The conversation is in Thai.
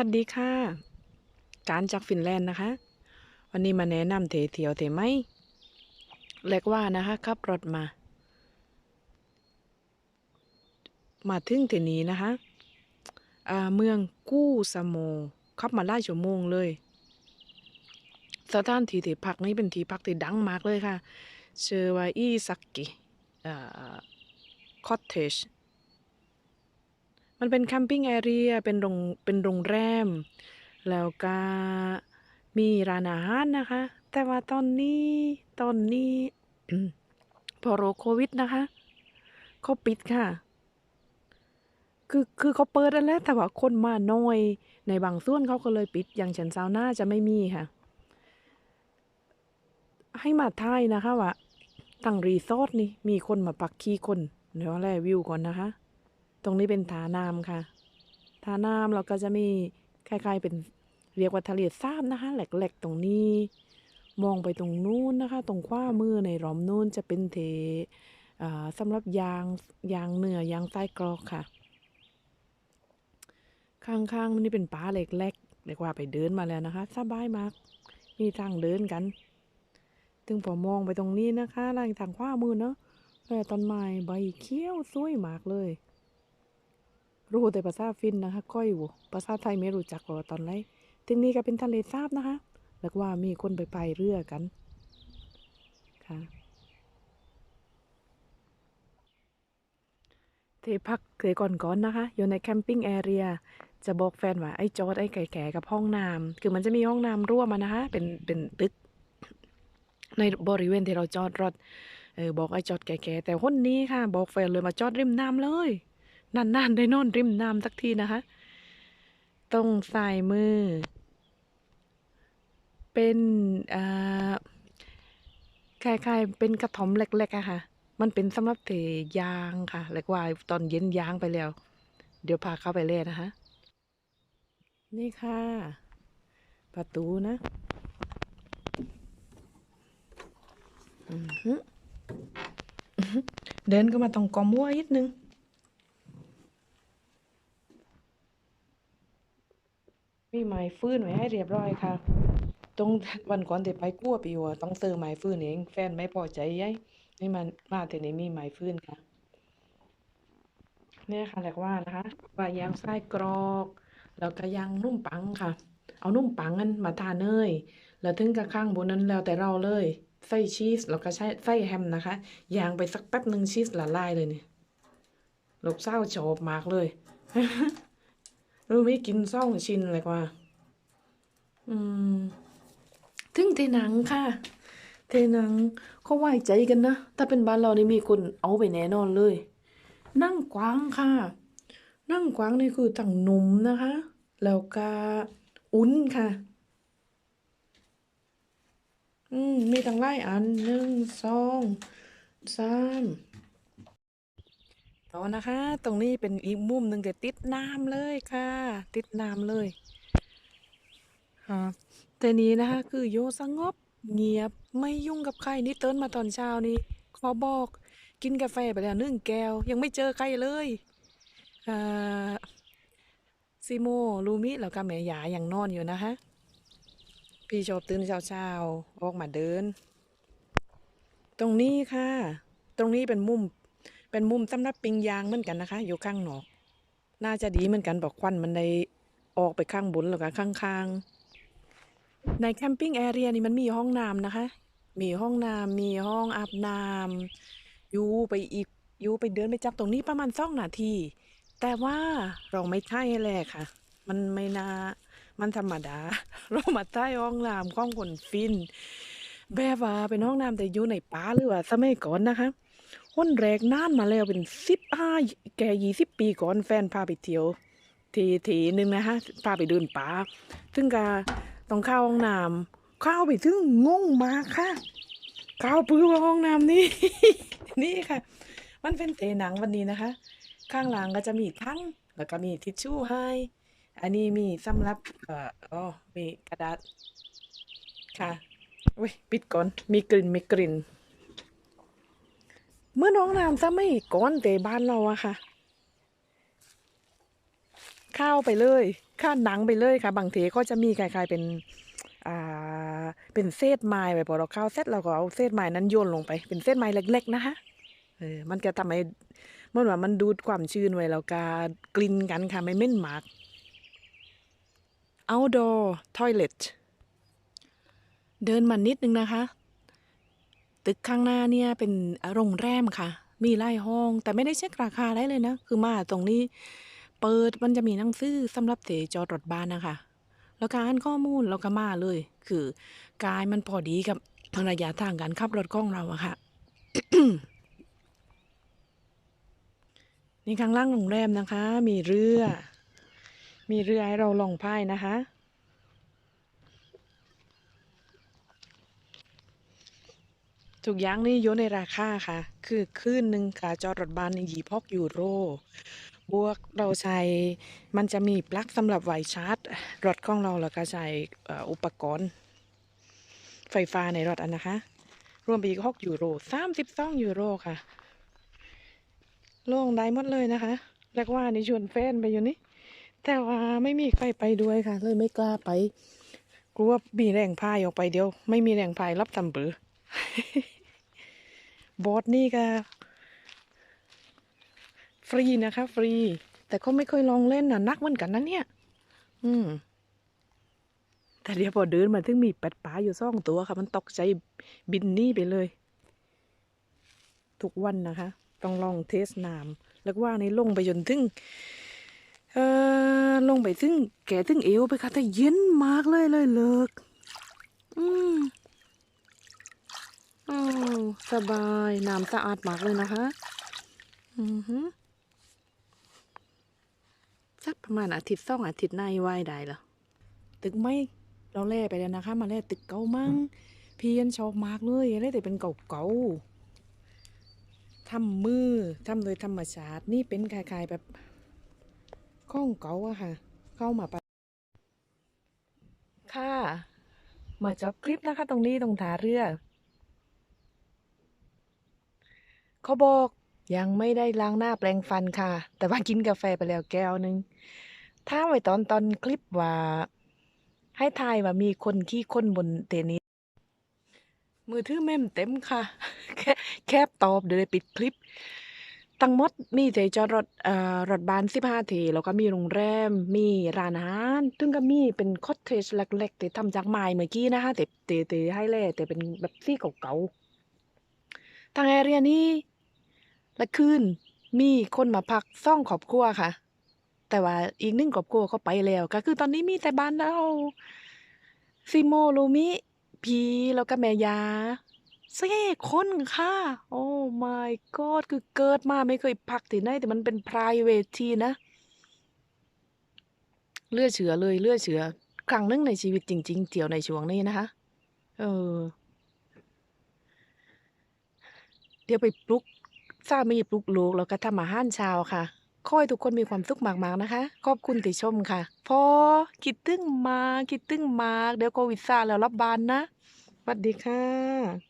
วัสดีค่ะ การจากฟินแลนด์นะคะ วันนี้มาแนะนำเทเที่ยวเทไหมเรียกว่านะคะขับรถมา มาถึงที่นี้นะคะอ่าเมืองกู้สโมขับมาไล่ชั่วโมงเลยสถานที่ที่พักนี้เป็นที่พักที่ดังมากเลยค่ะชื่อว่าอีซักกิคอตเทจ มันเป็นแคมปิ้งแอเรียเป็นโรงเป็นโรงแรม แล้วก็มีร้านอาหารนะคะ แต่ว่าตอนนี้ตอนนี้พอโรคโควิดนะคะเขาปิดค่ะ คือคือเขาเปิดแล้ว แต่ว่าคนมาน้อย ในบางส่วนเขาก็เลยปิด อย่างเช่นซาวน่าจะไม่มีค่ะ ให้มาทายนะคะว่าตั้งรีสอร์ทนี่มีคนมาปักขี้คน เดี๋ยวแลวิวก่อนนะคะ ตรงนี้เป็นทาน้ำค่ะทาน้ำเราก็จะมีคล้ายๆเป็นเรียกว่าทะเลสาบนะคะแหลกๆ ตรงนี้ มองไปตรงนู้นนะคะ ตรงขว้ามือในหล้อมนู้นจะเป็นเทอ่าสำหรับยางยางเหนือยางใต้กรอกค่ะ ข้างๆมันนี่เป็นป่าเล็กๆเรียกว่าไปเดินมาแล้วนะคะสบายมากมีทางเดินกันถึงพอมองไปตรงนี้นะคะลางทางขว้ามือเนาะแต่ต้นไม้ใบเขียวสวยมากเลย รู้แต่ภาษาฟินนะคะก้อยอยู่ภาษาไทยไม่รู้จักหรอกตอนแรทีนี้ก็เป็นทะเลสาบนะคะ แล้วว่ามีคนไปไปเรือกันค่ะเทพักเทก่อนก่อนๆนะคะ อยู่ในแคมปิ้งแอเรียจะบอกแฟนว่าไอ้จอดไอ้ไก่แก่กับห้องน้ำคือมันจะมีห้องน้ำร่วมมานะคะ เป็นเป็นตึก ในบริเวณที่เราจอดรถเออบอกไอ้จอดแก่ๆแต่คนนี้ค่ะ บอกแฟนเลยมาจอดริมน้ำเลย นานๆได้นอนริมน้ำสักทีนะคะ ตรงสายมือ เป็นอ่าคล้ายๆเป็นกระถอมเล็กๆอะค่ะ มันเป็นสำหรับเทยางค่ะเรียกว่าตอนเย็นยางไปแล้ว เดี๋ยวพาเข้าไปเลยนะคะ นี่ค่ะ ประตูนะเดินก็มาตรงกอมัวนิดนึง มีไม้ฟื้นไว้ให้เรียบร้อยค่ะ ตรงวันก่อนที่ไปกู้ปีว่ต้องซื้อไม้ฟื้นเอง แฟนไม่พอใจยัยนี่มันมาแต่นี้มีไม้ฟื้นค่ะเนี่ยค่ะเรียกว่านะคะว่ายางไส้กรอก แล้วก็ยางนุ่มปังค่ะ เอานุ่มปังนั้นมาทาเนยแล้วถึงกับข้างบนนั้นแล้วแต่เราเลยใส่ชีสแล้วก็ใช้ใส่แฮมนะคะยางไปสักแป๊บหนึ่งชีสละลายเลยเนี่ยลูกสาชอบมากเลย รู้ไหมกินซ่องชิ้นเลยว่า อืม ถึงเทนังค่ะ เทนังเขาไหวใจกันนะ ถ้าเป็นบ้านเรานี่มีคนเอาไปแน่นอนเลย นั่งกว้างค่ะ นั่งกว้างนี่คือตั้งนุ่มนะคะ แล้วก็อุ่นค่ะ อืม มีตั้งหลายอันหนึ่งสองสาม ต่อนะคะ ตรงนี้เป็นอีกมุมหนึ่งแต่ติดน้ำเลยค่ะ ติดน้ำเลยค่ะแต่นี้นะคะ คือโยสงบเงียบไม่ยุ่งกับใครนี่เติ้นมาตอนเช้านี้ขอบอก กินกาแฟไปแล้วหนึ่งแก้ว ยังไม่เจอใครเลยอ่าซิโมลูมิแล้วก็แม่ยายังนอนอยู่นะคะพี่ชอบตื่นเช้าๆออกมาเดิน ตรงนี้ค่ะ ตรงนี้เป็นมุม เป็นมุมสำหรับปิงยางเหมือนกันนะคะ อยู่ข้างนอก น่าจะดีเหมือนกันบอกควันมันได้ออกไปข้างบนแล้วก็ข้างๆ ในแคมปิ้งแอเรียนี่มันมีห้องน้ำนะคะ มีห้องน้ำมีห้องอาบน้ำอยู่ไปอีกอยู่ไปเดินไปจับตรงนี้ประมาณสองนาที แต่ว่าเราไม่ใช่แหละค่ะ มันไม่น่ามันธรรมดา เรามาใต้ห้องน้ำของคนฟิน แบบว่าเป็นห้องน้ำแต่อยู่ในป่าหรือว่าสมัยก่อนนะคะ คนแรกนานมาแล้วเป็นสิบห้าแกยี่สิบปีก่อนแฟนพาไปเที่ยว ทีทีหนึ่งนะคะพาไปเดินป่าถึงกาต้องเข้าห้องน้ำเข้าไปถึงงงมากค่ะเข้าปื้อห้องน้ำนี่ นี่ค่ะ มันเป็นเตหนังวันนี้นะคะ ข้างหลังก็จะมีทั้งแล้วก็มีทิชชู่ให้ อันนี้มีสำหรับเอ่ออ๋อมีกระดาษค่ะอุ้ยปิดก่อนมีกลิ่นมีกลิ่น เมื่อน้องน้ำจะไม่ก่อนแต่บ้านเราอะค่ะ ข้าวไปเลยข้าวหนังไปเลยค่ะ บางทีก็จะมีคล้ายๆเป็นอ่าเป็นเศษไม้ไปพอเราข้าวเสร็จเราก็เอาเศษไม้นั้นโยนลงไป เป็นเศษไม้เล็ก ๆ นะคะเออมันก็ทำให้เมื่อว่ามันดูดความชื้นไว้แล้วก็กลิ่นกันค่ะไม่เหม็นหมาก outdoor toilet เดินมานิดนึงนะคะ ตึกข้างหน้าเนี่ยเป็นโรงแรมค่ะ มีไล่ห้อง แต่ไม่ได้เช็คราคาได้เลยนะ คือมาตรงนี้ เปิดมันจะมีหนังสือสำหรับเสจอดรถบ้านนะคะ แล้วการข้อมูลเราก็มาเลย คือกายมันพอดีกับระยะทางการขับรถของเราอะค่ะนี่ข้างล่างโรงแรมนะคะ มีเรือ มีเรือให้เราลองพายนะคะ ทุกอย่างนี่อยู่ในราคาค่ะ คือคืนหนึ่งค่ะจอดรถบ้านในยี่พอกยูโร บวกเราใช้มันจะมีปลั๊กสำหรับไวชาร์จรถของเราแล้วก็ใช้อุปกรณ์ ไฟฟ้าในรถอันนะคะ รวมไปอีกหกยูโรสามสิบสองยูโรค่ะ โล่งได้หมดเลยนะคะเรียกว่านี่ชวนแฟนไปอยู่นี่แต่ว่าไม่มีใครไปด้วยค่ะ เลยไม่กล้าไปกลัวมีแรงพายออกไปเดียว ไม่มีแรงพายรับตำเบือ บอสนี่ก็ฟรีนะคะ ฟรี แต่เขาไม่เคยลองเล่นน่ะนักเหมือนกันนะเนี่ย อืม แต่เดี๋ยวพอเดินมาถึงมีเป็ดป่าอยู่สองตัวค่ะ มันตกใจบินนี่ไปเลย ทุกวันนะคะ ต้องลองเทสน้ำแล้วว่าในี่ลงไปจนถึงเอ่อลงไปถึงแก่ถึงเอวไปค่ะแต่เย็นมากเลยเลยเลิก อืม โอ้สบายน้ำสะอาดมากเลยนะคะอือฮึสักประมาณอาทิตย์สองอาทิตย์หน้าไหวได้เหรอตึกไม่เราแล่ไปแล้วนะคะ มาแล่ตึกเก่ามั่งพี่ยันชอบมากเลยแล่แต่เป็นเก่าๆทำมือทำโดยธรรมชาตินี่เป็นคล้ายๆแบบข้องเก่าอะค่ะ เข้ามาปะค่ะ มาจบคลิปนะคะ ตรงนี้ตรงท่าเรือ เขาบอกยังไม่ได้ล้างหน้าแปรงฟันค่ะ แต่ว่ากินกาแฟไปแล้วแก้วหนึงถ้าไว้ตอนตอนคลิปว่า ให้ทายว่ามีคนขี้ค้นบนเตนี้ มือถือแม่มเต็มค่ะ แค่แคบตอบเดี๋ยวปิดคลิป ตั้งมดมีใจจอดรถเอ่อรถบานสิบห้าทีแล้วก็มีโรงแรม มีร้านอาหารซึ่งก็มีเป็นคอตเทจเล็กๆที่ทำจากไม้เมื่อกี้นะคะแต่แต่แต่ให้แล่แต่เป็นแบบซี่เก่าๆ ทางแอเรียนี้ละคืนมีคนมาพักซ่องครอบครัวค่ะ แต่ว่าอีกหนึ่งครอบครัวเขาไปแล้ว ก็คือตอนนี้มีแต่บ้านเราซิโมลูมิ พีแล้วก็แม่ยาเซ่คนค่ะ โอ้ my god คือเกิดมาไม่เคยพักที่ไหน แต่มันเป็น private ที่นะ เลือดเฉือเลย เลือดเฉือครั้งหนึงในชีวิตจริง ๆเที่ยวในช่วงนี้นะคะ เออ เดี๋ยวไปปลุกสามีปลุกลูกแล้วก็ทำอาหารเช้าค่ะขอให้ทุกคนมีความสุขมากๆนะคะ ขอบคุณติชมค่ะ พอคิดตึ้งมาคิดตึ้งมาก เดี๋ยวโควิดซาแล้วรับบานนะสวัสดีค่ะ